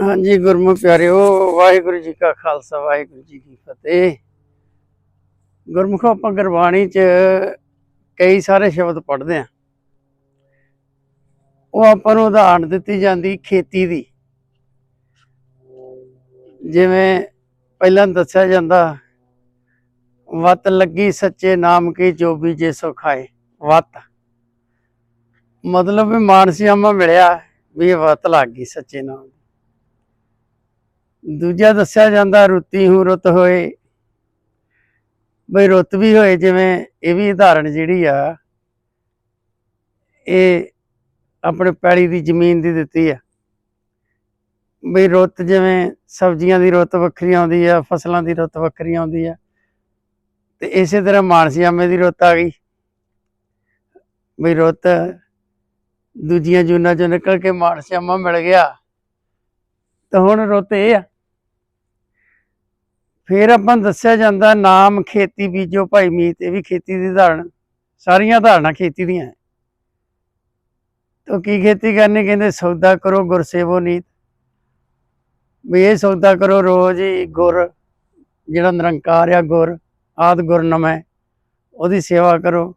ਹਾਂਜੀ ਗੁਰਮੁਖ ਪਿਆਰਿਓ, ਵਾਹਿਗੁਰੂ ਜੀ ਕਾ ਖਾਲਸਾ, ਵਾਹਿਗੁਰੂ ਜੀ ਕੀ ਫਤਿਹ। ਗੁਰਮੁਖੋ ਆਪਾਂ ਗੁਰਬਾਣੀ ਚ ਕਈ ਸਾਰੇ ਸ਼ਬਦ ਪੜ੍ਹਦੇ ਆ। ਉਹ ਆਪਾਂ ਨੂੰ ਉਦਾਹਰਣ ਦਿੱਤੀ ਜਾਂਦੀ ਖੇਤੀ ਦੀ। ਜਿਵੇਂ ਪਹਿਲਾਂ ਦੱਸਿਆ ਜਾਂਦਾ, ਵਤ ਲੱਗੀ ਸੱਚੇ ਨਾਮ ਕੀ ਜੋ ਬੀਜੇ ਸੋ ਖਾਏ, ਵਤ। ਮਤਲਬ ਵੀ ਮਾਨਸਿਆਮਾ ਮਿਲਿਆ ਵੀ ਇਹ ਵਤ ਲੱਗ ਗਈ ਸੱਚੇ ਨਾਮ ਦੂਜਾ ਦੱਸਿਆ ਜਾਂਦਾ, ਰੁੱਤੀ ਹੂੰ ਰੁੱਤ ਹੋਏ। ਬਈ ਰੁੱਤ ਵੀ ਹੋਏ ਜਿਵੇਂ ਇਹ ਵੀ ਉਦਾਹਰਣ ਜਿਹੜੀ ਆ, ਇਹ ਆਪਣੇ ਪੈਲੀ ਦੀ ਜ਼ਮੀਨ ਦੀ ਦਿੱਤੀ ਆ। ਬਈ ਰੁੱਤ ਜਿਵੇਂ ਸਬਜ਼ੀਆਂ ਦੀ ਰੁੱਤ ਵੱਖਰੀ ਆਉਂਦੀ ਆ, ਫਸਲਾਂ ਦੀ ਰੁੱਤ ਵੱਖਰੀ ਆਉਂਦੀ ਆ, ਤੇ ਇਸੇ ਤਰ੍ਹਾਂ ਮਾਨਸੀਆਮੇ ਦੀ ਰੁੱਤ ਆ ਗਈ। ਬਈ ਰੁੱਤ ਦੂਜੀਆਂ ਜੂਨਾਂ ਚੋਂ ਨਿਕਲ ਕੇ ਮਾਨਸੀਆਮਾ ਮਿਲ ਗਿਆ। ਤਾਂ ਹੁਣ ਰੁੱਤ ਇਹ ਆ ਫਿਰ ਆਪਾਂ ਨੂੰ ਦੱਸਿਆ ਜਾਂਦਾ ਨਾਮ, ਖੇਤੀ, ਬੀਜੋ ਭਾਈ ਮੀਤ, ਇਹ ਵੀ ਖੇਤੀ ਦੀ ਧਾਰਨ, ਸਾਰੀਆਂ ਧਾਰਨਾ ਖੇਤੀ ਦੀਆਂ ਹੈ। ਕੀ ਖੇਤੀ ਕਰਨੀ? ਕਹਿੰਦੇ ਸੌਦਾ ਕਰੋ ਗੁਰਸੇਵੋ ਨੀਤ। ਵੀ ਇਹ ਸੌਦਾ ਕਰੋ ਰੋਜ਼ ਹੀ ਗੁਰ, ਜਿਹੜਾ ਨਿਰੰਕਾਰ ਆ ਗੁਰ, ਆਦ ਗੁਰ ਨਮੈ, ਉਹਦੀ ਸੇਵਾ ਕਰੋ।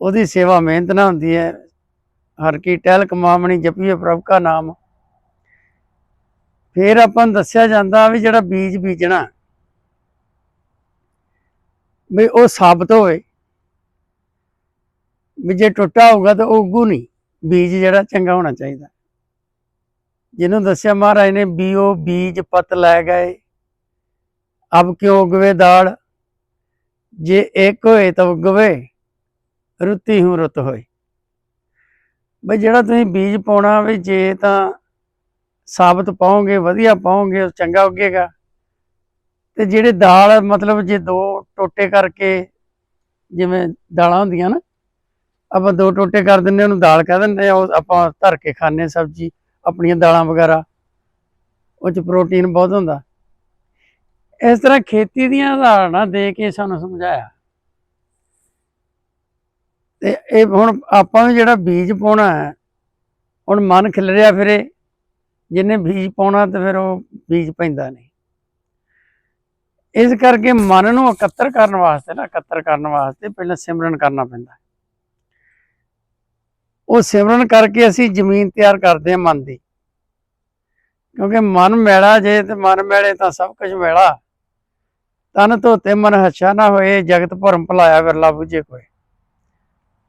ਉਹਦੀ ਸੇਵਾ ਮਿਹਨਤ ਨਾਲ ਹੁੰਦੀ ਹੈ। ਹਰ ਕੀ ਟਹਿਲ ਕਮਾਮਣੀ ਜਪੀਏ ਪ੍ਰਭ ਕਾ ਨਾਮ। ਫਿਰ ਆਪਾਂ ਨੂੰ ਦੱਸਿਆ ਜਾਂਦਾ ਵੀ ਜਿਹੜਾ ਬੀਜ ਬੀਜਣਾ, ਵੀ ਉਹ ਸਾਬਤ ਹੋਵੇ। ਵੀ ਜੇ ਟੁੱਟਾ ਹੋਊਗਾ ਤਾਂ ਉਹ ਉੱਗੂ ਨਹੀਂ। ਬੀਜ ਜਿਹੜਾ ਚੰਗਾ ਹੋਣਾ ਚਾਹੀਦਾ। ਜਿਹਨੂੰ ਦੱਸਿਆ ਮਹਾਰਾਜ ਨੇ ਬੀਓ ਬੀਜ ਪਤ ਲੈ ਗਏ, ਅਬ ਕਿਉਂ ਉਗਵੇ ਦਾਲ? ਜੇ ਇੱਕ ਹੋਏ ਤਾਂ ਉਗਵੇ, ਰੁੱਤੀ ਹੂੰ ਰੁੱਤ ਹੋਏ। ਬਈ ਜਿਹੜਾ ਤੁਸੀਂ ਬੀਜ ਪਾਉਣਾ ਵੀ ਜੇ ਤਾਂ ਸਾਬਤ ਪਾਓਗੇ ਵਧੀਆ ਪਾਉਂਗੇ ਉਹ ਚੰਗਾ ਉੱਗੇਗਾ। ਤੇ ਜਿਹੜੇ ਦਾਲ, ਮਤਲਬ ਜੇ ਦੋ ਟੋਟੇ ਕਰਕੇ ਜਿਵੇਂ ਦਾਲਾਂ ਹੁੰਦੀਆਂ ਨਾ, ਆਪਾਂ ਦੋ ਟੋਟੇ ਕਰ ਦਿੰਦੇ ਉਹਨੂੰ ਦਾਲ ਕਹਿ ਦਿੰਦੇ ਆ ਉਹ ਆਪਾਂ ਧਰ ਕੇ ਖਾਂਦੇ ਸਬਜ਼ੀ, ਆਪਣੀਆਂ ਦਾਲਾਂ ਵਗੈਰਾ। ਉਹ ਚ ਪ੍ਰੋਟੀਨ ਬਹੁਤ ਹੁੰਦਾ। ਇਸ ਤਰ੍ਹਾਂ ਖੇਤੀ ਦੀਆਂ ਉਦਾਹਰਨਾਂ ਦੇ ਕੇ ਸਾਨੂੰ ਸਮਝਾਇਆ। ਤੇ ਇਹ ਹੁਣ ਆਪਾਂ ਨੂੰ ਜਿਹੜਾ ਬੀਜ ਪਾਉਣਾ ਹੈ, ਹੁਣ ਮਨ ਖਿਲ ਰਿਹਾ ਫਿਰੇ। ਜਿਹਨੇ ਬੀਜ ਪਾਉਣਾ ਤੇ ਫਿਰ ਉਹ ਬੀਜ ਪੈਂਦਾ ਨਹੀਂ। ਇਸ ਕਰਕੇ ਮਨ ਨੂੰ ਇਕੱਤਰ ਕਰਨ ਵਾਸਤੇ ਨਾ, ਇਕੱਤਰ ਕਰਨ ਵਾਸਤੇ ਪਹਿਲਾਂ ਸਿਮਰਨ ਕਰਨਾ ਪੈਂਦਾ। ਉਹ ਸਿਮਰਨ ਕਰਕੇ ਅਸੀਂ ਜ਼ਮੀਨ ਤਿਆਰ ਕਰਦੇ ਹਾਂ ਮਨ ਦੀ। ਕਿਉਂਕਿ ਮਨ ਮੈਲਾ ਜੇ ਤੇ ਮਨ ਮੈਲੇ ਤਾਂ ਸਭ ਕੁਝ ਮੈਲਾ। ਤਨ ਧੋਤੇ ਮਨ ਹੱਛਾ ਨਾ ਹੋਏ, ਜਗਤ ਭਰਮ ਭੁਲਾਇਆ ਵਿਰਲਾ ਬੁਝੇ ਕੋਈ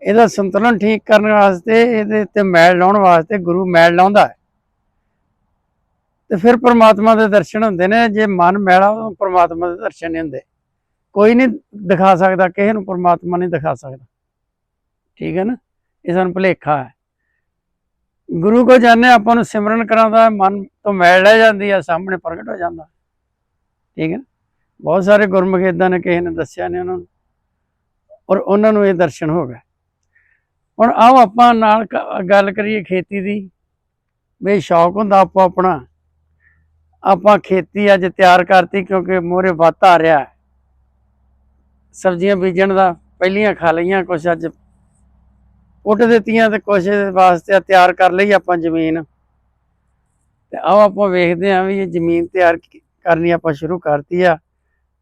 ਇਹਦਾ ਸੰਤੁਲਨ ਠੀਕ ਕਰਨ ਵਾਸਤੇ, ਇਹਦੇ ਤੇ ਮੈਲ ਲਾਉਣ ਵਾਸਤੇ ਗੁਰੂ ਮੈਲ ਲਾਉਂਦਾ ਹੈ। ਤੇ ਫਿਰ ਪ੍ਰਮਾਤਮਾ ਦੇ ਦਰਸ਼ਨ ਹੁੰਦੇ ਨੇ ਜੇ ਮਨ ਮੈਲਾ ਉਹ ਪ੍ਰਮਾਤਮਾ ਦੇ ਦਰਸ਼ਨ ਨਹੀਂ ਹੁੰਦੇ। ਕੋਈ ਨਹੀਂ ਦਿਖਾ ਸਕਦਾ ਕਿਸੇ ਨੂੰ ਪ੍ਰਮਾਤਮਾ ਨਹੀਂ ਦਿਖਾ ਸਕਦਾ। ਠੀਕ ਹੈ ਨਾ? ਇਹ ਸਾਨੂੰ ਭੁਲੇਖਾ ਹੈ। ਗੁਰੂ ਕੋ ਜਾਣੇ ਆਪਾਂ ਨੂੰ ਸਿਮਰਨ ਕਰਾਉਂਦਾ ਹੈ, ਮਨ ਤੋਂ ਮੈਲ ਲੈ ਜਾਂਦੀ ਹੈ ਸਾਹਮਣੇ ਪ੍ਰਗਟ ਹੋ ਜਾਂਦਾ। ਠੀਕ ਹੈ ਨਾ? ਬਹੁਤ ਸਾਰੇ ਗੁਰਮੁਖ ਏਦਾਂ ਨੇ ਕਿਸੇ ਨੇ ਦੱਸਿਆ ਨੇ ਉਹਨਾਂ ਨੂੰ। ਔਰ ਉਹਨਾਂ ਨੂੰ ਇਹ ਦਰਸ਼ਨ ਹੋ ਗਏ। ਹੁਣ ਆਓ ਆਪਾਂ ਨਾਲ ਕ- ਗੱਲ ਕਰੀਏ ਖੇਤੀ ਦੀ। ਵੀ ਸ਼ੌਕ ਹੁੰਦਾ ਆਪੋ ਆਪਣਾ ਆਪਾਂ ਖੇਤੀ ਅੱਜ ਤਿਆਰ ਕਰਤੀ ਕਿਉਂਕਿ ਮੋਰੇ ਵੱਤ ਆ ਰਿਹਾ ਹੈ। ਸਬਜ਼ੀਆਂ ਬੀਜਣ ਦਾ ਪਹਿਲੀਆਂ ਖਾ ਲਈਆਂ ਕੁਛ ਅੱਜ। ਪੁੱਟ ਦਿੱਤੀਆਂ ਤੇ ਕੁਛ ਵਾਸਤੇ ਤਿਆਰ ਕਰ ਲਈ ਆਪਾਂ ਜ਼ਮੀਨ। ਤੇ ਆਓ ਆਪਾਂ ਵੇਖਦੇ ਹਾਂ ਵੀ ਇਹ ਜ਼ਮੀਨ ਤਿਆਰ ਕਰਨੀ ਆਪਾਂ ਸ਼ੁਰੂ ਕਰਤੀ ਆ।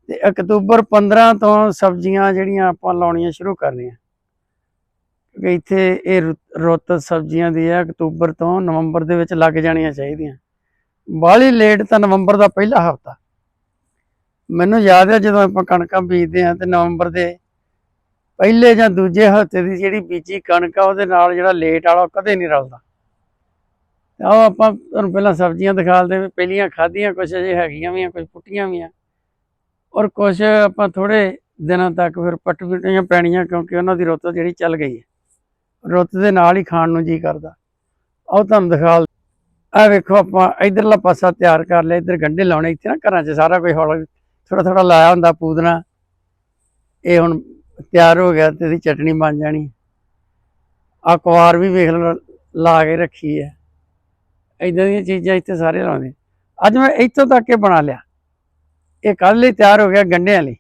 ਤੇ ਅਕਤੂਬਰ 15 ਤੋਂ ਸਬਜ਼ੀਆਂ ਜਿਹੜੀਆਂ ਆਪਾਂ ਲਾਉਣੀਆਂ ਸ਼ੁਰੂ ਕਰਨੀਆਂ। ਕਿਉਂਕਿ ਇੱਥੇ ਇਹ ਰੁੱਤ- ਰੁੱਤ ਸਬਜ਼ੀਆਂ ਦੀ ਆ, ਅਕਤੂਬਰ ਤੋਂ ਨਵੰਬਰ ਦੇ ਵਿੱਚ ਲੱਗ ਜਾਣੀਆਂ ਚਾਹੀਦੀਆਂ। ਬਾਹਲੀ ਲੇਟ ਤਾਂ ਨਵੰਬਰ ਦਾ ਪਹਿਲਾ ਹਫਤਾ। ਮੈਨੂੰ ਯਾਦ ਹੈ ਜਦੋਂ ਆਪਾਂ ਕਣਕਾਂ ਬੀਜਦੇ ਆ ਤੇ ਨਵੰਬਰ ਦੇ ਪਹਿਲੇ ਜਾਂ ਦੂਜੇ ਹਫ਼ਤੇ ਦੀ ਜਿਹੜੀ ਬੀਜੀ ਕਣਕ ਆ, ਉਹਦੇ ਨਾਲ ਜਿਹੜਾ ਲੇਟ ਵਾਲਾ ਕਦੇ ਨਹੀਂ ਰਲਦਾ। ਆਓ ਆਪਾਂ ਤੁਹਾਨੂੰ ਪਹਿਲਾਂ ਸਬਜ਼ੀਆਂ ਦਿਖਾਲਦੇ ਵੀ ਪਹਿਲੀਆਂ ਖਾਧੀਆਂ ਕੁਝ ਅਜੇ ਹੈਗੀਆਂ ਵੀ ਆ ਕੁਝ ਪੁੱਟੀਆਂ ਵੀ ਆ। ਔਰ ਕੁਝ ਆਪਾਂ ਥੋੜੇ ਦਿਨਾਂ ਤੱਕ ਫਿਰ ਪੱਟ ਪਿੱਟੀਆਂ ਪੈਣੀਆਂ ਕਿਉਂਕਿ ਉਹਨਾਂ ਦੀ ਰੁੱਤ ਜਿਹੜੀ ਚੱਲ ਗਈ ਹੈ। ਰੁੱਤ ਦੇ ਨਾਲ ਹੀ ਖਾਣ ਨੂੰ ਜੀ ਕਰਦਾ। ਆਓ ਤੁਹਾਨੂੰ ਦਿਖਾ ਆ ਵੇਖੋ ਆਪਾਂ, ਇਧਰਲਾ ਪਾਸਾ ਤਿਆਰ ਕਰ ਲਿਆ, ਇਧਰ ਗੰਢੇ ਲਾਉਣੇ, ਇੱਥੇ ਨਾ ਘਰਾਂ 'ਚ ਸਾਰਾ ਕੋਈ ਹੌਲਾ ਥੋੜਾ ਥੋੜਾ ਲਾਇਆ ਹੁੰਦਾ ਪੂਦਨਾ। ਇਹ ਹੁਣ ਤਿਆਰ ਹੋ ਗਿਆ ਤੇ ਇਹਦੀ ਚਟਣੀ ਬਣ ਜਾਣੀ। ਆ ਕੁਆਰ ਵੀ ਵੇਖ ਲਓ, ਲਾ ਕੇ ਰੱਖੀ ਹੈ। ਇਦਾਂ ਦੀਆਂ ਚੀਜ਼ਾਂ ਇੱਥੇ ਸਾਰੇ ਲਾਉਂਦੇ। ਅੱਜ ਮੈਂ ਇੱਥੋਂ ਤੱਕ ਇਹ ਬਣਾ ਲਿਆ। ਇਹ ਕੱਲ ਲਈ ਤਿਆਰ ਹੋ ਗਿਆ ਗੰਢਿਆਂ ਲਈ।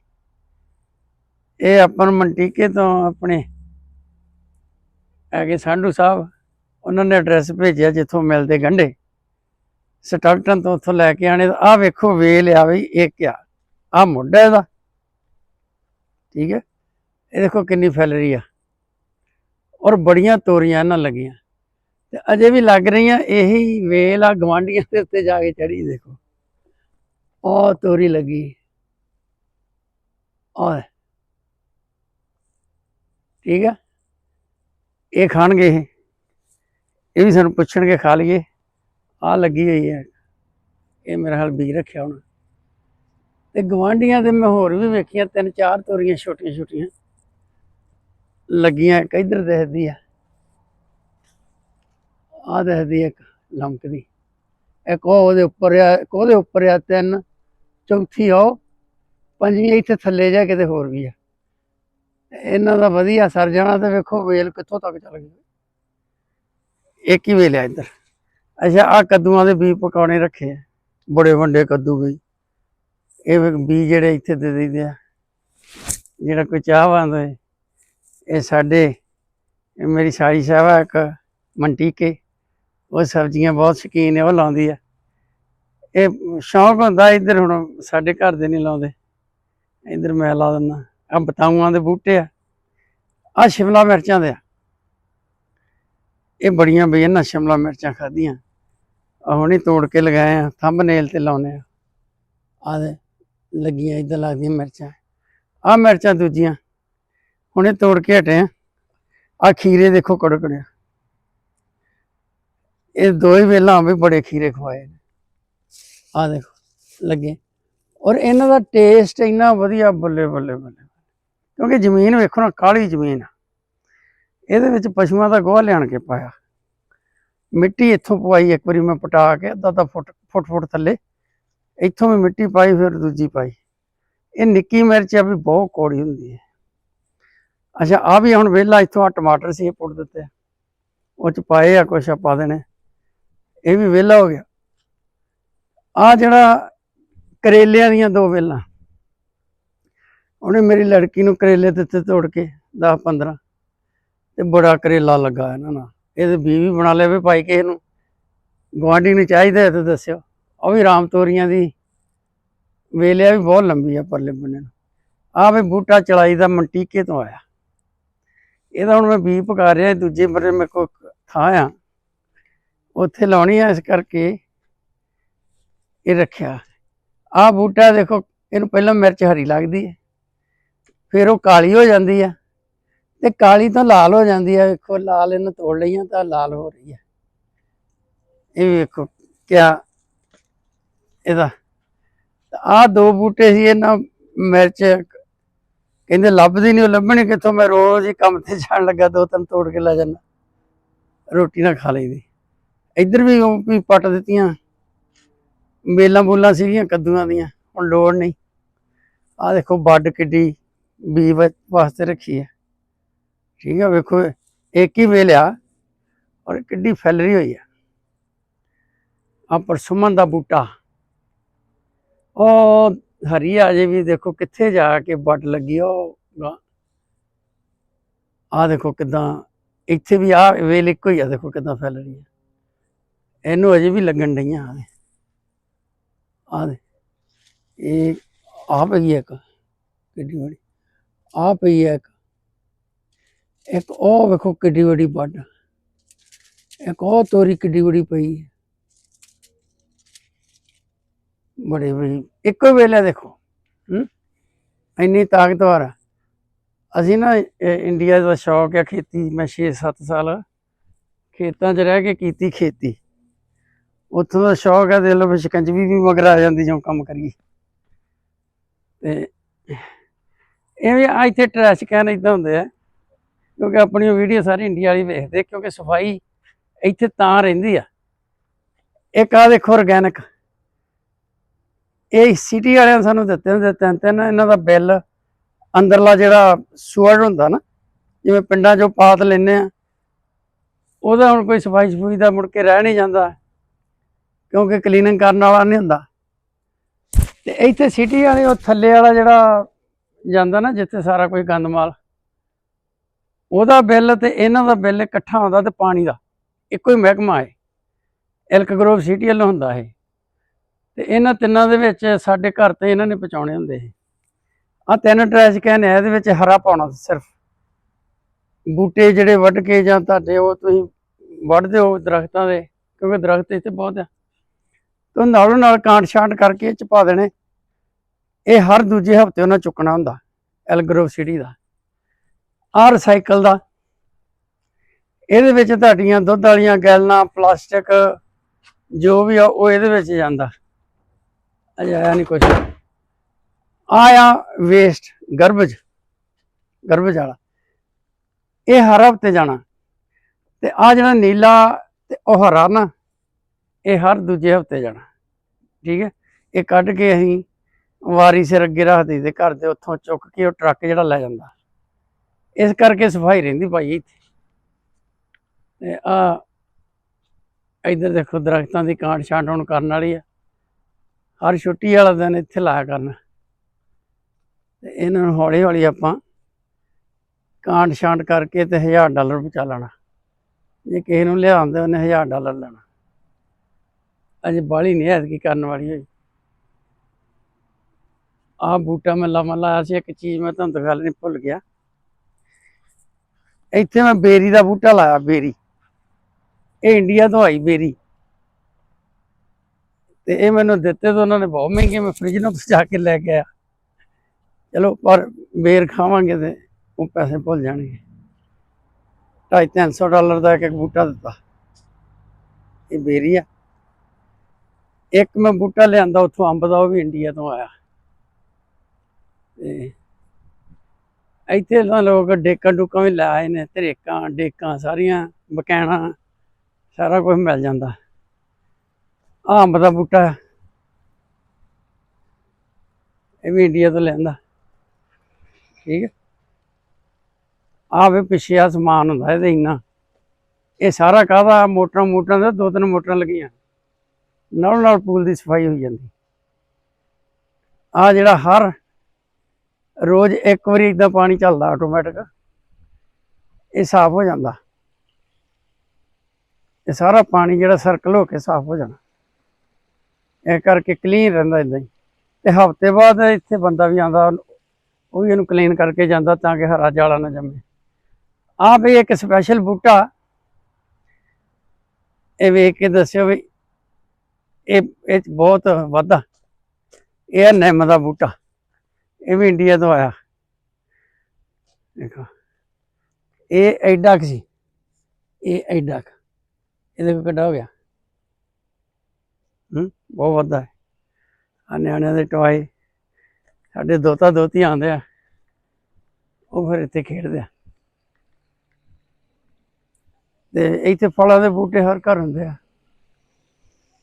ਇਹ ਆਪਾਂ ਨੂੰ ਮੰਟੀਕੇ ਤੋਂ ਆਪਣੇ ਹੈਗੇ ਸੰਧੂ ਸਾਹਿਬ, ਉਹਨਾਂ ਨੇ ਐਡਰੈਸ ਭੇਜਿਆ ਜਿੱਥੋਂ ਮਿਲਦੇ ਗੰਢੇ। ਸਟਾਕਟਨ ਤੋਂ ਉੱਥੋਂ ਲੈ ਕੇ ਆਣੇ ਆ ਵੇਖੋ ਵੇਲ ਆ ਬਈ, ਇਹ ਕਿਆ? ਆ ਮੁੱਢਾ ਇਹਦਾ। ਠੀਕ ਹੈ? ਇਹ ਦੇਖੋ ਕਿੰਨੀ ਫੈਲ ਰਹੀ ਆ। ਔਰ ਬੜੀਆਂ ਤੋਰੀਆਂ ਇਹਨਾਂ ਲੱਗੀਆਂ। ਤੇ ਅਜੇ ਵੀ ਲੱਗ ਰਹੀਆਂ, ਇਹੀ ਵੇਲ ਆ ਗਵਾਂਡੀਆਂ ਦੇ ਉੱਤੇ ਜਾ ਕੇ ਚੜੀ ਦੇਖੋ। ਔ ਤੋਰੀ ਲੱਗੀ। ਆ ਠੀਕ ਆ ਇਹ ਖਾਣਗੇ ਇਹ। ਇਹ ਵੀ ਸਾਨੂੰ ਪੁੱਛਣਗੇ, ਖਾ ਲਈਏ। ਆ ਲੱਗੀ ਹੋਈ ਹੈ। ਇਹ ਮੇਰਾ ਹਾਲ ਬੀਜ ਰੱਖਿਆ ਹੁਣ। ਤੇ ਗਵਾਂਡੀਆਂ ਦੇ ਮੈਂ ਹੋਰ ਵੀ ਵੇਖੀਆਂ, ਤਿੰਨ ਚਾਰ ਤੋਰੀਆਂ ਛੋਟੀਆਂ ਛੋਟੀਆਂ ਲੱਗੀਆਂ, ਇੱਕ ਇੱਧਰ ਦਿਖਦੀ ਆ। ਆ ਦਿਖਦੀ ਇੱਕ ਲੰਕਦੀ ਇੱਕ ਉਹ ਉਹਦੇ ਉੱਪਰ ਆ, ਇੱਕ ਉਹਦੇ ਉੱਪਰ ਆ, ਤਿੰਨ, ਚੌਥੀ ਆਓ ਪੰਜਵੀਂ ਇੱਥੇ ਥੱਲੇ ਜਾ ਕਿਤੇ ਹੋਰ ਵੀ ਆ। ਇਹਨਾਂ ਦਾ ਵਧੀਆ ਸਰ ਜਾਣਾ ਤੇ ਵੇਖੋ ਵੇਲ ਕਿੱਥੋਂ ਤੱਕ ਚੱਲ ਗਈ ਇੱਕ ਹੀ ਵੇਲ ਆ ਇੱਧਰ। ਅੱਛਾ ਆ ਕੱਦੂਆਂ ਦੇ ਬੀ ਪਕਾਉਣੇ ਰੱਖੇ ਆ। ਬੜੇ ਵੱਡੇ ਕੱਦੂ ਵੀ। ਇਹ ਬੀ ਜਿਹੜੇ ਇੱਥੇ ਦੇ ਦਈਦੇ ਆ। ਜਿਹੜਾ ਕੋਈ ਚਾਹ ਵਾਂਦਾ ਹੈ ਇਹ ਸਾਡੇ, ਇਹ ਮੇਰੀ ਸਾਲੀ ਸਾਹਿਬ ਆ, ਇੱਕ ਮੰਟੀਕੇ। ਉਹ ਸਬਜ਼ੀਆਂ ਬਹੁਤ ਸ਼ੌਕੀਨ ਹੈ ਉਹ ਲਾਉਂਦੀ ਆ। ਇਹ ਸ਼ੌਂਕ ਹੁੰਦਾ, ਇੱਧਰ ਹੁਣ ਸਾਡੇ ਘਰ ਦੇ ਨਹੀਂ ਲਾਉਂਦੇ। ਇੱਧਰ ਮੈਂ ਲਾ ਦਿੰਦਾ। ਆ ਬਤਾਊਆਂ ਦੇ ਬੂਟੇ ਆ। ਆ ਸ਼ਿਮਲਾ ਮਿਰਚਾਂ ਦੇ ਆ। ਇਹ ਬੜੀਆਂ ਬਈ ਇਹਨਾਂ ਸ਼ਿਮਲਾ ਮਿਰਚਾਂ ਖਾਧੀਆਂ। ਹੁਣੇ ਤੋੜ ਕੇ ਲਗਾਏ ਆ ਥੰਬਨੇਲ ਤੇ ਲਾਉਨੇ ਆ। ਆ ਲੱਗੀਆਂ ਇੱਧਰ ਲੱਗਦੀਆਂ ਮਿਰਚਾਂ। ਆ ਮਿਰਚਾਂ ਦੂਜੀਆਂ। ਹੁਣੇ ਤੋੜ ਕੇ ਹਟੇ ਆ। ਆ ਖੀਰੇ ਦੇਖੋ ਕੜਕੜਿਆ ਇਹ ਦੋ ਹੀ ਵੇਲਾ ਵੀ ਬੜੇ ਖੀਰੇ ਖਵਾਏ ਨੇ। ਆ ਦੇਖੋ, ਲੱਗੇ। ਔਰ ਇਹਨਾਂ ਦਾ ਟੇਸਟ ਇੰਨਾ ਵਧੀਆ ਬੱਲੇ ਬੱਲੇ ਬੱਲੇ। ਕਿਉਂਕਿ ਜ਼ਮੀਨ ਵੇਖੋ ਨਾ, ਕਾਲੀ ਜ਼ਮੀਨ ਆ। ਇਹਦੇ ਵਿੱਚ ਪਸ਼ੂਆਂ ਦਾ ਗੋਹਾ ਲਿਆਣ ਕੇ ਪਾਇਆ। ਮਿੱਟੀ ਇੱਥੋਂ ਪਵਾਈ, ਇੱਕ ਵਾਰੀ ਮੈਂ ਪਟਾ ਕੇ ਅੱਧਾ ਅੱਧਾ ਫੁੱਟ ਫੁੱਟ ਫੁੱਟ ਥੱਲੇ। ਇੱਥੋਂ ਵੀ ਮਿੱਟੀ ਪਾਈ, ਫਿਰ ਦੂਜੀ ਪਾਈ। ਇਹ ਨਿੱਕੀ ਮਿਰਚ ਆ ਵੀ ਬਹੁਤ ਕੌੜੀ ਹੁੰਦੀ ਹੈ। ਅੱਛਾ ਆ ਵੀ ਹੁਣ ਵੇਲਾ ਇੱਥੋਂ ਆ ਟਮਾਟਰ ਸੀ ਇਹ ਪੁੱਟ ਦਿੱਤੇ। ਉਹ ਚ ਪਾਏ ਆ ਕੁਛ ਆ ਪਾ ਦੇਣੇ ਇਹ ਵੀ ਵੇਲਾ ਹੋ ਗਿਆ। ਆ ਜਿਹੜਾ ਕਰੇਲਿਆਂ ਦੀਆਂ ਦੋ ਵੇਲਾਂ। ਉਹਨੇ ਮੇਰੀ ਲੜਕੀ ਨੂੰ ਕਰੇਲੇ ਦਿੱਤੇ ਤੋੜ ਕੇ 10 15 ਤੇ ਬੜਾ ਕਰੇਲਾ ਲੱਗਾ ਇਹਨਾਂ ਨਾਲ। ਇਹਦੇ ਬੀ ਵੀ ਬਣਾ ਲਵੇ ਭਾਈ ਕਿਸੇ ਨੂੰ। ਗੁਆਂਢੀ ਨੂੰ ਚਾਹੀਦਾ ਤਾਂ ਦੱਸਿਓ। ਉਹ ਵੀ ਰਾਮ ਤੋਰੀਆਂ ਦੀ ਵੇਲਿਆ ਵੀ ਬਹੁਤ ਲੰਬੀ ਆ ਪਰਲੇ ਬੰਨੇ ਨੂੰ। ਆ ਵੀ ਬੂਟਾ ਚਲਾਈ ਦਾ ਮੰਟੀਕੇ ਤੋਂ ਆਇਆ। ਇਹਦਾ ਹੁਣ ਮੈਂ ਬੀ ਪਕਾ ਰਿਹਾ ਦੂਜੇ ਮਰੇ ਮੇਰੇ ਕੋ ਥਾਂ ਆ। ਉੱਥੇ ਲਾਉਣੀ ਆ ਇਸ ਕਰਕੇ ਇਹ ਰੱਖਿਆ। ਆ ਬੂਟਾ ਦੇਖੋ, ਇਹਨੂੰ ਪਹਿਲਾਂ ਮਿਰਚ ਹਰੀ ਲੱਗਦੀ ਹੈ, ਫਿਰ ਉਹ ਕਾਲੀ ਹੋ ਜਾਂਦੀ ਆ। ਤੇ ਕਾਲੀ ਤਾਂ ਲਾਲ ਹੋ ਜਾਂਦੀ ਆ, ਵੇਖੋ, ਲਾਲ ਇਹਨੂੰ ਤੋੜ ਲਈਆਂ ਤਾਂ ਲਾਲ ਹੋ ਰਹੀ ਹੈ ਇਹ ਵੀ ਵੇਖੋ ਕਿਆ ਇਹਦਾ। ਆ ਦੋ ਬੂਟੇ ਸੀ, ਇਹਨਾਂ ਮਿਰਚ ਕਹਿੰਦੇ ਲੱਭਦੀ ਨਹੀਂ ਉਹ ਲੱਭਣੀ ਕਿੱਥੋਂ? ਮੈਂ ਰੋਜ਼ ਹੀ ਕੰਮ ਤੇ ਜਾਣ ਲੱਗਾ, ਦੋ ਤਿੰਨ ਤੋੜ ਕੇ ਲੈ ਜਾਂਦਾ। ਰੋਟੀ ਨਾ ਖਾ ਲਈਦੀ। ਇੱਧਰ ਵੀ ਉਹ ਵੀ ਪੱਟ ਦਿੱਤੀਆਂ। ਮੇਲਾਂ ਬੂਲਾਂ ਸੀਗੀਆਂ ਕੱਦੂਆਂ ਦੀਆਂ, ਹੁਣ ਲੋੜ ਨਹੀਂ। ਆ ਦੇਖੋ ਵੱਡ ਕਿੱਡੀ ਬੀ ਵਾ- ਵਾਸਤੇ ਰੱਖੀ ਹੈ ਠੀਕ ਹੈ ਵੇਖੋ, ਇੱਕ ਹੀ ਵੇਲ ਆ ਔਰ ਕਿੱਡੀ ਫੈਲ ਰਹੀ ਹੋਈ ਹੈ ਆ ਪਰਸੁਮਨ ਦਾ ਬੂਟਾ। ਉਹ ਹਰੀ ਆ ਜੇ ਵੀ, ਦੇਖੋ ਕਿੱਥੇ ਜਾ ਕੇ ਵੱਟ ਲੱਗੀ ਉਹ ਆ ਦੇਖੋ ਕਿਦਾਂ, ਇੱਥੇ ਵੀ ਆ ਵੇਲ ਇੱਕੋ ਹੀ ਆ, ਦੇਖੋ ਕਿਦਾਂ ਫੈਲ ਰਹੀ ਹੈ ਇਹਨੂੰ ਅਜੇ ਵੀ ਲੱਗਣ ਡਈਆਂ ਆ। ਆ ਇਹ ਆ ਪਈ ਇੱਕ, ਕਿੱਡੀ ਵੱਡੀ। ਆ ਪਈ ਇੱਕ। ਇੱਕ ਉਹ ਵੇਖੋ ਕਿੱਡੀ ਵੱਡੀ ਬੱਡ ਇੱਕ ਉਹ ਤੋਰੀ ਕਿੱਡੀ ਵੱਡੀ ਪਈ। ਹੈ ਬੜੇ ਬੜੀ ਇੱਕੋ ਵੇਲੇ ਦੇਖੋ, ਹੂੰ, ਇੰਨੀ ਤਾਕਤਵਰ। ਆ। ਅਸੀਂ ਨਾ ਇੰਡੀਆ ਦਾ ਸ਼ੌਕ ਹੈ ਖੇਤੀ, ਮੈਂ 6-7 ਸਾਲ ਖੇਤਾਂ 'ਚ ਰਹਿ ਕੇ ਕੀਤੀ ਖੇਤੀ। ਉੱਥੋਂ ਦਾ ਸ਼ੌਕ ਹੈ ਦਿਲ ਵਿੱਚ ਸ਼ਿਕੰਜਵੀ ਵੀ ਮਗਰ ਆ ਜਾਂਦੀ ਜਦੋਂ ਕੰਮ ਕਰੀਏ। ਤੇ ਇਹ ਇੱਥੇ ਟ੍ਰੈਸ਼ ਕੈਨ ਇਦਾਂ ਹੁੰਦੇ ਆ। ਕਿਉਂਕਿ ਆਪਣੀ ਵੀਡੀਓ ਸਾਰੀ ਇੰਡੀਆ ਵਾਲੀ ਵੇਖਦੇ ਕਿਉਂਕਿ ਸਫ਼ਾਈ ਇੱਥੇ ਤਾਂ ਰਹਿੰਦੀ ਆ। ਇੱਕ ਆ ਦੇਖੋ ਆਰਗੈਨਿਕ ਇਹ ਸਿਟੀ ਵਾਲਿਆਂ ਨੇ ਸਾਨੂੰ ਦਿੱਤੇ ਹੁੰਦੇ ਤਿੰਨ ਤਿੰਨ ਇਹਨਾਂ ਦਾ ਬਿੱਲ ਅੰਦਰਲਾ ਜਿਹੜਾ ਸੂਅਰ ਹੁੰਦਾ ਨਾ, ਜਿਵੇਂ ਪਿੰਡਾਂ 'ਚੋਂ ਪਾਤ ਲੈਨੇ ਆ, ਉਹਦਾ ਹੁਣ ਕੋਈ ਸਫ਼ਾਈ ਸਫੂਈ ਦਾ ਮੁੜ ਕੇ ਰਹਿ ਨਹੀਂ ਜਾਂਦਾ, ਕਿਉਂਕਿ ਕਲੀਨਿੰਗ ਕਰਨ ਵਾਲਾ ਨਹੀਂ ਹੁੰਦਾ। ਤੇ ਇੱਥੇ ਸਿਟੀ ਵਾਲੇ ਉਹ ਥੱਲੇ ਵਾਲਾ ਜਿਹੜਾ ਜਾਂਦਾ ਨਾ, ਜਿੱਥੇ ਸਾਰਾ ਕੋਈ ਗੰਦ ਮਾਲ ਉਹਦਾ ਬਿੱਲ ਤੇ ਇਹਨਾਂ ਦਾ ਬਿੱਲ ਇਕੱਠਾ ਆਉਂਦਾ ਤੇ ਪਾਣੀ ਦਾ, ਇੱਕੋ ਹੀ ਮਹਿਕਮਾ ਹੈ। ਇਲਕ ਗਰੋਵ ਸਿਟੀ ਵੱਲੋਂ ਹੁੰਦਾ ਇਹ। ਤੇ ਇਹਨਾਂ ਤਿੰਨਾਂ ਦੇ ਵਿੱਚ ਸਾਡੇ ਘਰ ਤੇ ਇਹਨਾਂ ਨੇ ਪਹੁੰਚਾਉਣੇ ਹੁੰਦੇ ਸੀ ਆ ਤਿੰਨ ਟਰੈਸ਼ ਕੈਨ ਹੈ, ਇਹਦੇ ਵਿੱਚ ਹਰਾ ਪਾਉਣਾ ਸਿਰਫ। ਬੂਟੇ ਜਿਹੜੇ ਵੱਢ ਕੇ ਜਾਂ ਤੁਹਾਡੇ ਉਹ ਤੁਸੀਂ ਵੱਢਦੇ ਹੋ ਦਰਖਤਾਂ ਦੇ, ਕਿਉਂਕਿ ਦਰਖਤ ਇੱਥੇ ਬਹੁਤ ਆ। ਤੇ ਨਾਲੋਂ ਨਾਲ ਕਾਂਟ ਛਾਂਟ ਕਰਕੇ ਇਹ ਚ ਪਾ ਦੇਣੇ। ਇਹ ਹਰ ਦੂਜੇ ਹਫ਼ਤੇ ਉਹਨਾਂ ਚੁੱਕਣਾ ਹੁੰਦਾ ਐਲਗਰੋਵ ਸਿਟੀ ਦਾ। ਆਹ ਰਿਸਾਈਕਲ ਦਾ। ਇਹਦੇ ਵਿੱਚ ਤੁਹਾਡੀਆਂ ਦੁੱਧ ਵਾਲੀਆਂ ਗੈਲਨਾਂ, ਪਲਾਸਟਿਕ, ਜੋ ਵੀ ਆ, ਉਹ ਇਹਦੇ ਵਿੱਚ ਜਾਂਦਾ ਅਜੇ ਆਇਆ ਨਹੀਂ ਕੁਝ ਆਇਆ ਵੇਸਟ ਗਰਬਜ ਗਰਬਜ ਵਾਲਾ। ਇਹ ਹਰ ਹਫ਼ਤੇ ਜਾਣਾ। ਤੇ ਆ ਜਿਹੜਾ ਨੀਲਾ ਤੇ ਉਹ ਹਰਾ ਨਾ, ਇਹ ਹਰ ਦੂਜੇ ਹਫ਼ਤੇ ਜਾਣਾ। ਠੀਕ ਹੈ? ਇਹ ਕੱਢ ਕੇ ਅਸੀਂ ਵਾਰੀ ਸਿਰ ਅੱਗੇ ਰੱਖ ਦਈਦੇ ਘਰ ਦੇ ਉੱਥੋਂ ਚੁੱਕ ਕੇ ਉਹ ਟਰੱਕ ਜਿਹੜਾ ਲੈ ਜਾਂਦਾ। ਇਸ ਕਰਕੇ ਸਫ਼ਾਈ ਰਹਿੰਦੀ ਭਾਈ ਇੱਥੇ। ਤੇ ਆ ਇਧਰ ਦੇਖੋ ਦਰਖਤਾਂ ਦੀ ਕਾਂਟ ਛਾਂਟ ਹੁਣ ਕਰਨ ਵਾਲੀ ਆ। ਹਰ ਛੁੱਟੀ ਵਾਲਾ ਦਿਨ ਇੱਥੇ ਲਾਇਆ ਕਰਨਾ। ਤੇ ਇਹਨਾਂ ਨੂੰ ਹੌਲੀ ਹੌਲੀ ਆਪਾਂ ਕਾਂਟ ਛਾਂਟ ਕਰਕੇ ਤੇ 1000 ਡਾਲਰ ਬਚਾ ਲੈਣਾ। ਜੇ ਕਿਸੇ ਨੂੰ ਲਿਆਉਂਦੇ ਉਹਨੇ 1000 ਡਾਲਰ ਲੈਣਾ। ਅਜੇ ਬਾਲੀ ਨਹੀਂ ਐਤਕੀ ਕਰਨ ਵਾਲੀ ਹੋਈ। ਆਹ ਬੂਟਾ ਮੈਂ ਲਵਾਂ ਲਾਇਆ ਸੀ, ਇੱਕ ਚੀਜ਼ ਮੈਂ ਤੁਹਾਨੂੰ ਦਿਖਾ ਨਹੀਂ ਭੁੱਲ ਗਿਆ। ਇੱਥੇ ਮੈਂ ਬੇਰੀ ਦਾ ਬੂਟਾ ਲਾਇਆ, ਬੇਰੀ। ਇਹ ਇੰਡੀਆ ਤੋਂ ਆਈ ਬੇਰੀ। ਤੇ ਇਹ ਮੈਨੂੰ ਦਿੱਤੇ ਤਾਂ ਉਹਨਾਂ ਨੇ ਬਹੁਤ ਮਹਿੰਗੇ, ਮੈਂ ਫ੍ਰਿਜ ਨੂੰ ਪਹੁੰਚਾ ਕੇ ਲੈ ਕੇ ਆਇਆ। ਚਲੋ, ਪਰ ਬੇਰ ਖਾਵਾਂਗੇ ਤੇ ਉਹ ਪੈਸੇ ਭੁੱਲ ਜਾਣਗੇ। ਢਾਈ ਤਿੰਨ ਸੌ ਡਾਲਰ ਦਾ ਇੱਕ ਇੱਕ ਬੂਟਾ ਦਿੱਤਾ। ਇਹ ਬੇਰੀ ਆ। ਇੱਕ ਮੈਂ ਬੂਟਾ ਲਿਆਂਦਾ, ਉੱਥੋਂ ਅੰਬ ਦਾ, ਉਹ ਵੀ ਇੰਡੀਆ ਤੋਂ ਆਇਆ। ਤੇ ਇੱਥੇ ਤਾਂ ਲੋਕ ਡੇਕਾਂ ਡੁੱਕਾਂ ਵੀ ਲੈ ਆਏ ਨੇ, ਧਰੇਕਾਂ, ਡੇਕਾਂ ਸਾਰੀਆਂ, ਬਕੈਣਾ, ਸਾਰਾ ਕੁਝ ਮਿਲ ਜਾਂਦਾ। ਆਹ ਅੰਬ ਦਾ ਬੂਟਾ। ਇਹ ਵੀ ਇੰਡੀਆ ਤੋਂ ਲੈਂਦਾ ਠੀਕ ਹੈ। ਆਹ ਵੇ ਪਿੱਛੇ ਆ ਸਮਾਨ ਹੁੰਦਾ ਇਹਦੇ ਇੰਨਾ। ਇਹ ਸਾਰਾ ਕਾਹਦਾ? ਮੋਟਰਾਂ ਮੋਟਰਾਂ ਦਾ, ਦੋ ਤਿੰਨ ਮੋਟਰਾਂ ਲੱਗੀਆਂ। ਨਾਲ ਨਾਲ ਪੂਲ ਦੀ ਸਫ਼ਾਈ ਹੋਈ ਜਾਂਦੀ। ਆ ਜਿਹੜਾ ਹਰ ਰੋਜ਼ ਇੱਕ ਵਾਰੀ ਇਦਾਂ ਪਾਣੀ ਚੱਲਦਾ ਆਟੋਮੈਟਿਕ ਇਹ ਸਾਫ਼ ਹੋ ਜਾਂਦਾ। ਇਹ ਸਾਰਾ ਪਾਣੀ ਜਿਹੜਾ ਸਰਕਲ ਹੋ ਕੇ ਸਾਫ਼ ਹੋ ਜਾਣਾ। ਇਹ ਕਰਕੇ ਕਲੀਨ ਰਹਿੰਦਾ ਇਦਾਂ ਹੀ। ਤੇ ਹਫ਼ਤੇ ਬਾਅਦ ਇੱਥੇ ਬੰਦਾ ਵੀ ਆਂਦਾ ਉਹ ਵੀ ਇਹਨੂੰ ਕਲੀਨ ਕਰਕੇ ਜਾਂਦਾ ਤਾਂ ਕਿ ਹਰਾ ਜਾਲਾ ਨਾ ਜੰਮੇ। ਆਹ ਵੀ ਇੱਕ ਸਪੈਸ਼ਲ ਬੂਟਾ। ਇਹ ਵੇਖ ਕੇ ਦੱਸਿਓ ਵੀ ਇਹ ਇਹ ਬਹੁਤ ਵਾਧਾ। ਇਹ ਹੈ ਨਿੰਮ ਦਾ ਬੂਟਾ। ਇਹ ਵੀ ਇੰਡੀਆ ਤੋਂ ਆਇਆ। ਦੇਖੋ, ਇਹ ਐਡਾ ਕੁ ਸੀ। ਇਹ ਐਡਾ ਕੁ। ਇਹਦੇ ਕੋ ਕਿੱਡਾ ਹੋ ਗਿਆ। ਹੂੰ, ਬਹੁਤ ਵੱਡਾ ਹੈ। ਆ ਨਿਆਣਿਆਂ ਦੇ ਟੋਏ। ਸਾਡੇ ਦੋਤਾ ਦੋਤੀ ਆਉਂਦੇ ਆ। ਉਹ ਫਿਰ ਇੱਥੇ ਖੇਡਦੇ ਆ। ਤੇ ਇੱਥੇ ਫਲਾਂ ਦੇ ਬੂਟੇ ਹਰ ਘਰ ਹੁੰਦੇ ਆ।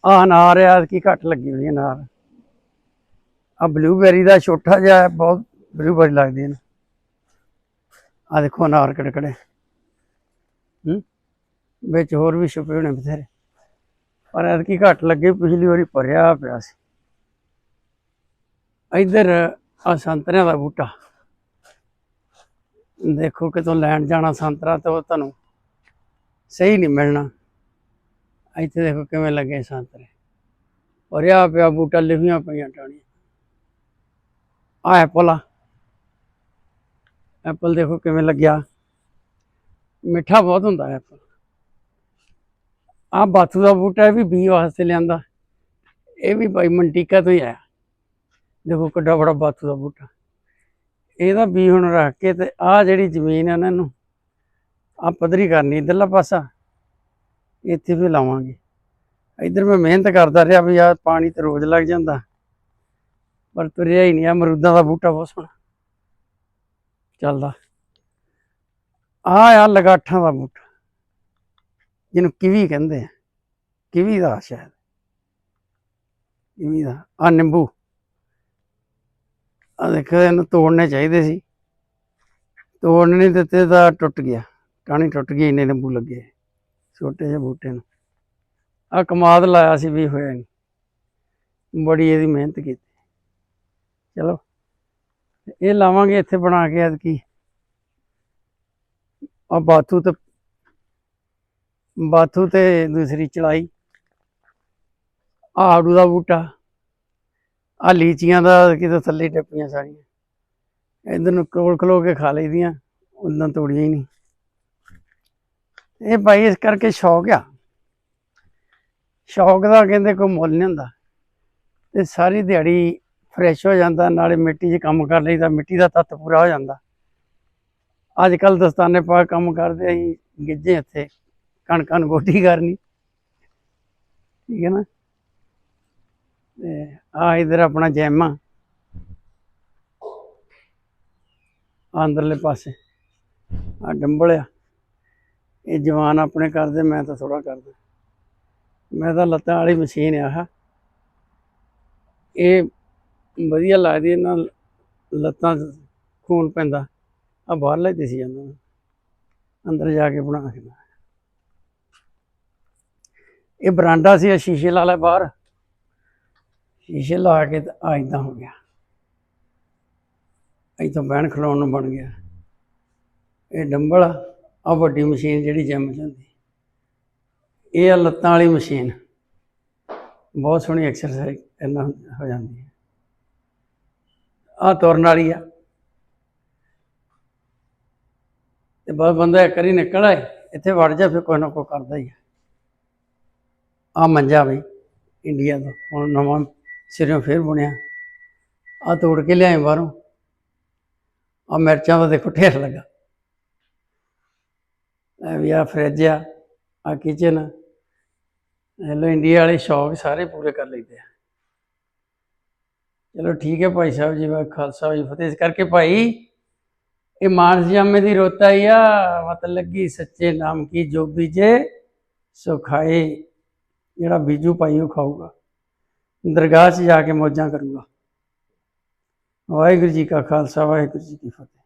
ਆ ਅਨਾਰ ਆ ਕੀ ਘੱਟ ਲੱਗੀ ਹੋਈ ਹੈ ਅਨਾਰ। ਆ ਬਲੂਬੈਰੀ ਦਾ ਛੋਟਾ ਜਿਹਾ ਬਹੁਤ ਬਲੂਬੈਰੀ ਲੱਗਦੀ ਹੈ ਆ ਦੇਖੋ ਅਨਾਰ ਕੜਕੜੇ। ਹੂੰ? ਵਿੱਚ ਹੋਰ ਵੀ ਛੁਪੇ ਹੋਣੇ ਬਥੇਰੇ। ਪਰ ਐਤਕੀ ਘੱਟ ਲੱਗੇ, ਪਿਛਲੀ ਵਾਰੀ ਭਰਿਆ ਪਿਆ ਸੀ। ਇੱਧਰ ਆ ਸੰਤਰਿਆਂ ਦਾ ਬੂਟਾ। ਦੇਖੋ ਕਿਤੋਂ ਲੈਣ ਜਾਣਾ ਸੰਤਰਾ ਤੇ ਉਹ ਤੁਹਾਨੂੰ ਸਹੀ ਨਹੀਂ ਮਿਲਣਾ। ਇੱਥੇ ਦੇਖੋ ਕਿਵੇਂ ਲੱਗੇ ਸੰਤਰੇ। ਭਰਿਆ ਪਿਆ ਬੂਟਾ ਲਿਖੀਆਂ ਪਈਆਂ ਟਾਣੀਆਂ ਆ ਐਪਲ ਆ। ਐਪਲ ਦੇਖੋ ਕਿਵੇਂ ਲੱਗਿਆ। ਮਿੱਠਾ ਬਹੁਤ ਹੁੰਦਾ ਐਪਲ ਆ ਬਾਥੂ ਦਾ ਬੂਟਾ ਇਹ ਵੀ ਬੀ ਵਾਸਤੇ ਲਿਆਂਦਾ। ਇਹ ਵੀ ਬਾਈ ਮੰਟੀਕਾ ਤੋਂ ਹੀ ਆਇਆ। ਦੇਖੋ ਕਿੱਡਾ ਬੜਾ ਬਾਥੂ ਦਾ ਬੂਟਾ। ਇਹਦਾ ਬੀ ਹੁਣ ਰੱਖ ਕੇ ਤੇ ਆ ਜਿਹੜੀ ਜ਼ਮੀਨ ਹੈ ਇਹਨਾਂ ਨੂੰ ਆ ਪੱਧਰੀ ਕਰਨੀ, ਇਧਰਲਾ ਪਾਸਾ। ਇੱਥੇ ਵੀ ਲਾਵਾਂਗੇ। ਇਧਰ ਮੈਂ ਮਿਹਨਤ ਕਰਦਾ ਰਿਹਾ ਵੀ ਆ ਪਾਣੀ ਤੇ ਰੋਜ਼ ਲੱਗ ਜਾਂਦਾ। ਪਰ ਤੁਰਿਆ ਹੀ ਨਹੀਂ ਆ ਮਰੂਦਾਂ ਦਾ ਬੂਟਾ ਬਹੁਤ ਸੋਹਣਾ। ਚੱਲਦਾ। ਆ ਆ ਲਗਾਠਾਂ ਦਾ ਬੂਟਾ, ਜਿਹਨੂੰ ਕਿਵੀ ਕਹਿੰਦੇ ਆ। ਕਿਵੀ ਦਾ ਸ਼ਾਇਦ। ਕਿਵੀ ਦਾ ਆ ਨਿੰਬੂ। ਆ ਦੇਖੋ, ਇਹਨੂੰ ਤੋੜਨੇ ਚਾਹੀਦੇ ਸੀ। ਤੋੜਨ ਨਹੀਂ ਦਿੱਤੇ ਤਾਂ ਟੁੱਟ ਗਿਆ, ਟਾਹਣੀ ਟੁੱਟ ਗਈ, ਇੰਨੇ ਨਿੰਬੂ ਲੱਗੇ ਛੋਟੇ ਜਿਹੇ ਬੂਟੇ ਨੂੰ। ਆ ਕਮਾਦ ਲਾਇਆ ਸੀ ਵੀ ਹੋਇਆ ਨਹੀਂ ਬੜੀ ਇਹਦੀ ਮਿਹਨਤ ਕੀਤੀ। ਚਲੋ। ਇਹ ਲਾਵਾਂਗੇ ਇੱਥੇ ਬਣਾ ਕੇ ਐਤਕੀ। ਆ ਬਾਥੂ ਤੇ ਬਾਥੂ ਤੇ ਦੂਸਰੀ ਚੜਾਈ ਆੜੂ ਦਾ ਬੂਟਾ। ਆ ਲੀਚੀਆਂ ਦਾ ਕਿਤੇ ਥੱਲੇ ਟੱਪੀਆਂ ਸਾਰੀਆਂ। ਇਧਰ ਨੂੰ ਕੋਲ ਖਲੋ ਕੇ ਖਾ ਲਈਦੀਆਂ ਉਦੋਂ ਤੋੜੀਆਂ ਹੀ ਨਹੀਂ। ਇਹ ਭਾਈ ਇਸ ਕਰਕੇ ਸ਼ੌਕ ਆ। ਸ਼ੌਕ ਦਾ ਕਹਿੰਦੇ ਕੋਈ ਮੁੱਲ ਨਹੀਂ ਹੁੰਦਾ। ਤੇ ਸਾਰੀ ਦਿਹਾੜੀ ਫਰੈਸ਼ ਹੋ ਜਾਂਦਾ, ਨਾਲੇ ਮਿੱਟੀ 'ਚ ਕੰਮ ਕਰ ਲਈਦਾ, ਮਿੱਟੀ ਦਾ ਤੱਤ ਪੂਰਾ ਹੋ ਜਾਂਦਾ। ਅੱਜ ਕੱਲ ਦਸਤਾਨੇ ਪਾ ਕੇ ਕੰਮ ਕਰਦੇ ਅਸੀਂ ਗਿੱਜੇ ਇੱਥੇ, ਕਣਕਾਂ ਨੂੰ ਗੋਡੀ ਕਰਨੀ। ਠੀਕ ਹੈ ਨਾ? ਤੇ ਆ ਇਧਰ ਆਪਣਾ ਜੈਮ। ਅੰਦਰਲੇ ਪਾਸੇ। ਆ। ਡੰਬਲਿਆ ਇਹ ਜਵਾਨ ਆਪਣੇ ਕਰਦੇ ਮੈਂ ਤਾਂ ਥੋੜਾ ਕਰਦਾ। ਮੈਂ ਤਾਂ ਲੱਤਾਂ ਵਾਲੀ ਮਸ਼ੀਨ ਆ ਇਹ ਵਧੀਆ ਲੱਗਦੀ ਇਹਨਾਂ ਲੱਤਾਂ 'ਚ ਖੂਨ ਪੈਂਦਾ। ਆ ਬਾਹਰਲਾ ਹੀ ਦਿਸ ਜਾਂਦਾ ਅੰਦਰ ਜਾ ਕੇ ਬਣਾ ਕੇ ਇਹ ਬਰਾਂਡਾ ਸੀ ਸ਼ੀਸ਼ੇ ਲਾ ਲੈ ਬਾਹਰ। ਸ਼ੀਸ਼ੇ ਲਾ ਕੇ ਤਾਂ ਆ ਇਦਾਂ ਹੋ ਗਿਆ। ਇੱਥੋਂ ਬਹਿਣ ਖਲੋਣ ਨੂੰ ਬਣ ਗਿਆ। ਇਹ ਡੰਬਲ ਆ, ਆਹ ਵੱਡੀ ਮਸ਼ੀਨ ਜਿਹੜੀ ਜਿਮ 'ਚ ਹੁੰਦੀ। ਇਹ ਆ ਲੱਤਾਂ ਵਾਲੀ ਮਸ਼ੀਨ। ਬਹੁਤ ਸੋਹਣੀ ਐਕਸਰਸਾਈਜ਼ ਇਹਨਾਂ ਹੋ ਜਾਂਦੀ ਹੈ। ਆ ਤੁਰਨ ਵਾਲੀ ਆ। ਤੇ ਬਸ ਬੰਦਾ ਇੱਕ ਵਾਰੀ ਨਿਕਲ ਆਏ, ਇੱਥੇ ਵੜ ਜਾ, ਫਿਰ ਕੋਈ ਨਾ ਕੋਈ ਕਰਦਾ ਹੀ ਆ। ਆ ਮੰਜਾ ਬਈ, ਇੰਡੀਆ ਦਾ, ਹੁਣ ਨਵਾਂ ਸਿਰੋਂ ਫੇਰ ਬੁਣਿਆ। ਆ ਤੋੜ ਕੇ ਲਿਆਏ ਬਾਹਰੋਂ। ਆ ਮਿਰਚਾਂ ਦਾ ਦੇਖੋ ਢੇਰ ਲੱਗਾ। ਇਹ ਵੀ ਆ ਫਰਿੱਜ ਆ ਆ। ਕਿਚਨ ਹੈਲੋ ਇੰਡੀਆ ਵਾਲੇ ਸ਼ੌਕ ਸਾਰੇ ਪੂਰੇ ਕਰ ਲਈਦੇ ਆ। ਚਲੋ ਠੀਕ ਹੈ ਭਾਈ ਸਾਹਿਬ ਜੀ ਵਾ ਖਾਲਸਾ ਜੀ ਫਤਿਹ। ਇਸ ਕਰਕੇ ਭਾਈ, ਇਹ ਮਾਨਸ ਜਾਮੇ ਦੀ ਰੋਤਾ ਹੀ ਆ। ਮਤ ਲੱਗੀ ਸੱਚੇ ਨਾਮ ਕੀ, ਜੋ ਬੀਜੇ ਸੋ ਖਾਏ। ਜਿਹੜਾ ਬੀਜੂ ਭਾਈ ਉਹ ਖਾਊਗਾ। ਦਰਗਾਹ 'ਚ ਜਾ ਕੇ ਮੌਜਾਂ ਕਰੂਗਾ। ਵਾਹਿਗੁਰੂ ਜੀ ਕਾ ਖਾਲਸਾ, ਵਾਹਿਗੁਰੂ ਜੀ ਕੀ ਫਤਿਹ।